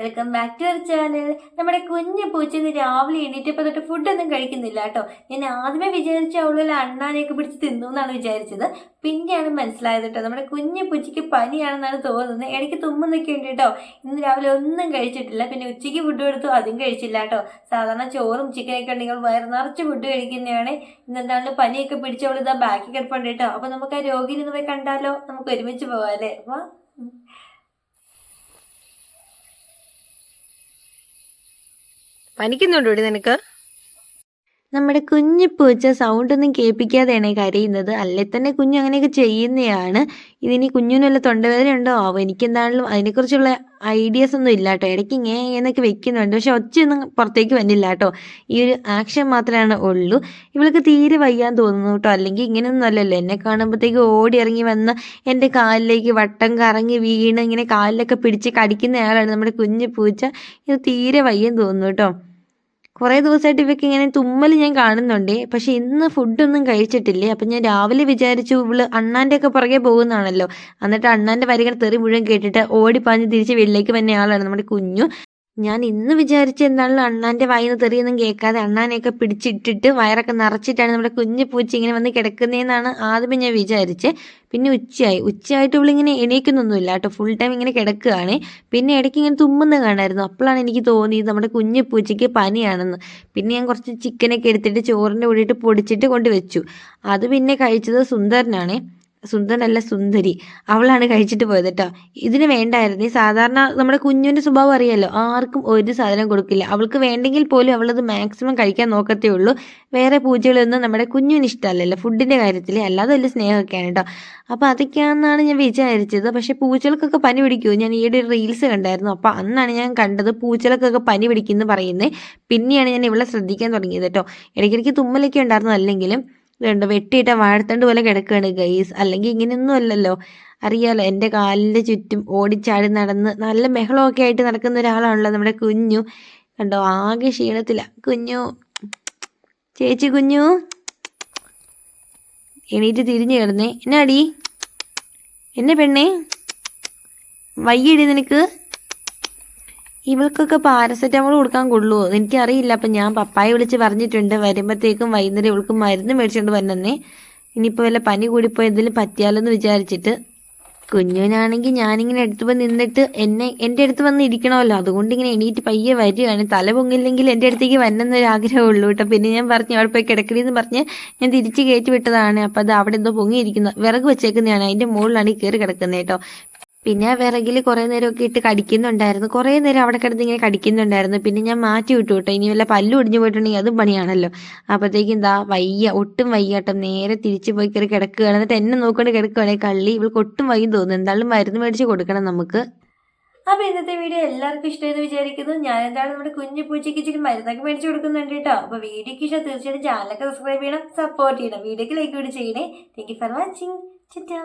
Welcome back to our channel. നമ്മുടെ കുഞ്ഞു പൂച്ച ഇന്ന് രാവിലെ എണീറ്റപ്പോൾ തൊട്ട് ഫുഡൊന്നും കഴിക്കുന്നില്ല കേട്ടോ. ഞാൻ ആദ്യമേ വിചാരിച്ച അവളിൽ അണ്ണാനെയൊക്കെ പിടിച്ച് തിന്നു എന്നാണ് വിചാരിച്ചത്. പിന്നെയാണ് മനസ്സിലായത് കേട്ടോ. നമ്മുടെ കുഞ്ഞു പൂച്ചയ്ക്ക് പനിയാണെന്നാണ് തോന്നുന്നത്. ഇടയ്ക്ക് തുമ്മുന്നൊക്കെ ഉണ്ട് കേട്ടോ. ഇന്ന് രാവിലെ ഒന്നും കഴിച്ചിട്ടില്ല. പിന്നെ ഉച്ചയ്ക്ക് ഫുഡ് കൊടുത്തു അതും കഴിച്ചില്ല കേട്ടോ. സാധാരണ ചോറും ചിക്കനൊക്കെ ഉണ്ടെങ്കിൽ വയറ് നിറച്ച് ഫുഡ് കഴിക്കുന്നതാണ്. ഇന്നെന്താണ് പനിയൊക്കെ പിടിച്ചവൾ ഇതാ ബാക്കി കിടപ്പുണ്ട് കേട്ടോ. അപ്പോൾ നമുക്ക് ആ രോഗിയിൽ നിന്ന് പോയി കണ്ടാലോ? നമുക്ക് ഒരുമിച്ച് പോവാം അല്ലേ? അപ്പോൾ പനിക്കുന്നുണ്ടോ ഇവിടെ നിനക്ക്? നമ്മുടെ കുഞ്ഞു പൂച്ച സൗണ്ട് ഒന്നും കേൾപ്പിക്കാതെയാണ് കരയുന്നത്. അല്ലെ തന്നെ കുഞ്ഞു അങ്ങനെയൊക്കെ ചെയ്യുന്നതാണ് ഇതിനി കുഞ്ഞിന് വല്ല തൊണ്ടവേദന ഉണ്ടോ? ആവോ അതിനെക്കുറിച്ചുള്ള ഐഡിയാസ് ഒന്നും ഇല്ല കേട്ടോ. ഇടയ്ക്ക് ഇങ്ങനെ എന്നൊക്കെ വെക്കുന്നുണ്ട്. പക്ഷെ ഒച്ചയൊന്നും പുറത്തേക്ക് വന്നില്ല കേട്ടോ. ഈ ഒരു ആക്ഷൻ മാത്രമാണ് ഉള്ളൂ. ഇവൾക്ക് തീരെ വയ്യാൻ തോന്നുന്നു കേട്ടോ. അല്ലെങ്കിൽ ഇങ്ങനെയൊന്നും അല്ലല്ലോ. എന്നെ കാണുമ്പോഴത്തേക്ക് ഓടി ഇറങ്ങി വന്ന് എന്റെ കാലിലേക്ക് വട്ടം കറങ്ങി വീണ് ഇങ്ങനെ കാലിലൊക്കെ പിടിച്ച് കടിക്കുന്നയാളാണ് നമ്മുടെ കുഞ്ഞു പൂച്ച. ഇത് തീരെ വയ്യാൻ തോന്നുന്നു കേട്ടോ. കുറേ ദിവസമായിട്ട് ഇവയ്ക്ക് ഇങ്ങനെ തുമ്മൽ ഞാൻ കാണുന്നുണ്ട്. പക്ഷെ ഇന്ന് ഫുഡൊന്നും കഴിച്ചിട്ടില്ലേ? അപ്പം ഞാൻ രാവിലെ വിചാരിച്ചു ഇവൾ അണ്ണാന്റെ ഒക്കെ പുറകെ പോകുന്നതാണല്ലോ. എന്നിട്ട് അണ്ണാന്റെ വരികൾ തെറി മുഴുവൻ കേട്ടിട്ട് ഓടിപ്പാഞ്ഞ് തിരിച്ച് വീട്ടിലേക്ക് വന്നയാളാണ് നമ്മുടെ കുഞ്ഞു. ഞാൻ ഇന്ന് വിചാരിച്ച എന്താണല്ലോ അണ്ണാന്റെ വായിന്ന് തെറിയൊന്നും കേൾക്കാതെ അണ്ണാനെയൊക്കെ പിടിച്ചിട്ടിട്ട് വയറൊക്കെ നിറച്ചിട്ടാണ് നമ്മുടെ കുഞ്ഞു പൂച്ച ഇങ്ങനെ വന്ന് കിടക്കുന്നതെന്നാണ് ആദ്യമേ ഞാൻ വിചാരിച്ചത് പിന്നെ ഉച്ചയായി. ഉച്ചയായിട്ട് ഇവളിങ്ങനെ എണീക്കുന്നൊന്നുമില്ല കേട്ടോ. ഫുൾ ടൈം ഇങ്ങനെ കിടക്കുകയാണ് പിന്നെ ഇടയ്ക്ക് ഇങ്ങനെ തുമ്മുന്ന കാണായിരുന്നു. അപ്പോഴാണ് എനിക്ക് തോന്നിയത് നമ്മുടെ കുഞ്ഞു പൂച്ചയ്ക്ക് പനിയാണെന്ന്. പിന്നെ ഞാൻ കുറച്ച് ചിക്കനൊക്കെ എടുത്തിട്ട് ചോറിന്റെ കൂടിയിട്ട് പൊടിച്ചിട്ട് കൊണ്ട് വെച്ചു. അത് പിന്നെ കഴിച്ചത് സുന്ദരനാണ്. സുന്ദരനല്ല സുന്ദരി. അവളാണ് കഴിച്ചിട്ട് പോയത് കേട്ടോ ഇതിന് വേണ്ടായിരുന്നു. ഈ സാധാരണ നമ്മുടെ കുഞ്ഞുവിന്റെ സ്വഭാവം അറിയാലോ. ആർക്കും ഒരു സാധനം കൊടുക്കില്ല. അവൾക്ക് വേണ്ടെങ്കിൽ പോലും അവളത് മാക്സിമം കഴിക്കാൻ നോക്കത്തേ ഉള്ളൂ. വേറെ പൂജകളൊന്നും നമ്മുടെ കുഞ്ഞുവിന് ഇഷ്ടമല്ലല്ലോ. ഫുഡിന്റെ കാര്യത്തിൽ അല്ലാതെ വലിയ സ്നേഹമൊക്കെയാണ് കേട്ടോ അപ്പോൾ അതൊക്കെയാണെന്നാണ് ഞാൻ വിചാരിച്ചത്. പക്ഷേ പൂച്ചകൾക്കൊക്കെ പനി പിടിക്കുമോ ഞാൻ ഈയിടെ ഒരു റീൽസ് കണ്ടായിരുന്നു. അപ്പോൾ അന്നാണ് ഞാൻ കണ്ടത് പൂച്ചകൾക്കൊക്കെ പനി പിടിക്കുന്നു പറയുന്നത് പിന്നെയാണ് ഞാൻ ഇവളെ ശ്രദ്ധിക്കാൻ തുടങ്ങിയത് കേട്ടോ ഇടയ്ക്കിടയ്ക്ക് തുമ്മലൊക്കെ ഉണ്ടായിരുന്നു. അല്ലെങ്കിലും ഇതുണ്ട്. വെട്ടിയിട്ട വാഴത്തണ്ട് പോലെ കിടക്കുകയാണ് ഗൈസ് അല്ലെങ്കിൽ ഇങ്ങനെയൊന്നും അല്ലല്ലോ. അറിയാലോ എന്റെ കാലിന്റെ ചുറ്റും ഓടിച്ചാടി നടന്ന് നല്ല ബഹളമൊക്കെ ആയിട്ട് നടക്കുന്ന ഒരാളാണല്ലോ നമ്മുടെ കുഞ്ഞു. കണ്ടോ ആകെ ക്ഷീണത്തില. കുഞ്ഞു ചേച്ചി കുഞ്ഞു. എണീറ്റ് തിരിഞ്ഞു കിടന്നേ. എന്നാടി? എന്നെ പെണ്ണേ? വയ്യടി നിനക്ക്. ഇവൾക്കൊക്കെ പാരസെറ്റമോൾ കൊടുക്കാൻ കൊള്ളൂ എനിക്കറിയില്ല. അപ്പം ഞാൻ പപ്പായ വിളിച്ച് പറഞ്ഞിട്ടുണ്ട്. വരുമ്പോഴത്തേക്കും വൈകുന്നേരം ഇവൾക്ക് മരുന്ന് മേടിച്ചുകൊണ്ട് വരണമെന്നേ ഇനിയിപ്പോൾ വല്ല പനി കൂടിപ്പോയി എന്തെങ്കിലും പറ്റിയാലോന്ന് വിചാരിച്ചിട്ട്. കുഞ്ഞുവിനാണെങ്കിൽ ഞാനിങ്ങനെ അടുത്ത് പോയി നിന്നിട്ട് എന്നെ എന്റെ അടുത്ത് വന്ന് ഇരിക്കണമല്ലോ. അതുകൊണ്ട് ഇങ്ങനെ എണീറ്റ് പയ്യെ വരികയാണ്. തല പൊങ്ങില്ലെങ്കിൽ എന്റെ അടുത്തേക്ക് വരണമെന്നൊരു ആഗ്രഹമുള്ളൂ കേട്ടോ. പിന്നെ ഞാൻ പറഞ്ഞു അവിടെ പോയി കിടക്കണമെന്ന് പറഞ്ഞ് ഞാൻ തിരിച്ച് കയറ്റി വിട്ടതാണ്. അപ്പോൾ അത് അവിടെ എന്തോ പൊങ്ങിയിരിക്കുന്നു. വിറക് വെച്ചേക്കുന്നതാണ്. അതിന്റെ മുകളിലാണ് ഈ കയറി കിടക്കുന്നത് കേട്ടോ. പിന്നെ വിറകിൽ കുറേ നേരമൊക്കെ ഇട്ട് കടിക്കുന്നുണ്ടായിരുന്നു. കുറേ നേരം അവിടെ കിടന്ന് ഇങ്ങനെ കടിക്കുന്നുണ്ടായിരുന്നു. പിന്നെ ഞാൻ മാറ്റി വിട്ടു കേട്ടോ. ഇനി വല്ല പല്ലു ഒടിഞ്ഞു പോയിട്ടുണ്ടെങ്കിൽ അതും പണിയാണല്ലോ. അപ്പോഴത്തേക്കും എന്താ വയ്യ ഒട്ടും വയ്യാട്ടോ നേരെ തിരിച്ചു പോയി കയറി കിടക്കുകയാണ്. എന്നിട്ട് എന്നെ നോക്കിക്കൊണ്ട് കിടക്കുകയാണെങ്കിൽ കള്ളി ഇവൾക്ക് ഒട്ടും വയ്യും തോന്നുന്നു. എന്തായാലും മരുന്ന് മേടിച്ച് കൊടുക്കണം നമുക്ക്. അപ്പൊ ഇന്നത്തെ വീഡിയോ എല്ലാവർക്കും ഇഷ്ടമെന്ന് വിചാരിക്കുന്നു. ഞാൻ എന്താണ് നമ്മുടെ കുഞ്ഞു പൂച്ചയ്ക്ക് ഇച്ചിരി മരുന്നൊക്കെ മേടിച്ചു കൊടുക്കുന്നുണ്ട് കേട്ടോ. അപ്പൊ വീഡിയോക്ക് ഇഷ്ടം തീർച്ചയായിട്ടും ചാനലൊക്കെ സബ്സ്ക്രൈബ് ചെയ്യണം സപ്പോർട്ട് ചെയ്യണം. വീഡിയോക്ക് ലൈക്ക് കൂടി ചെയ്യണേ. Thank you for watching ചിറ്റാ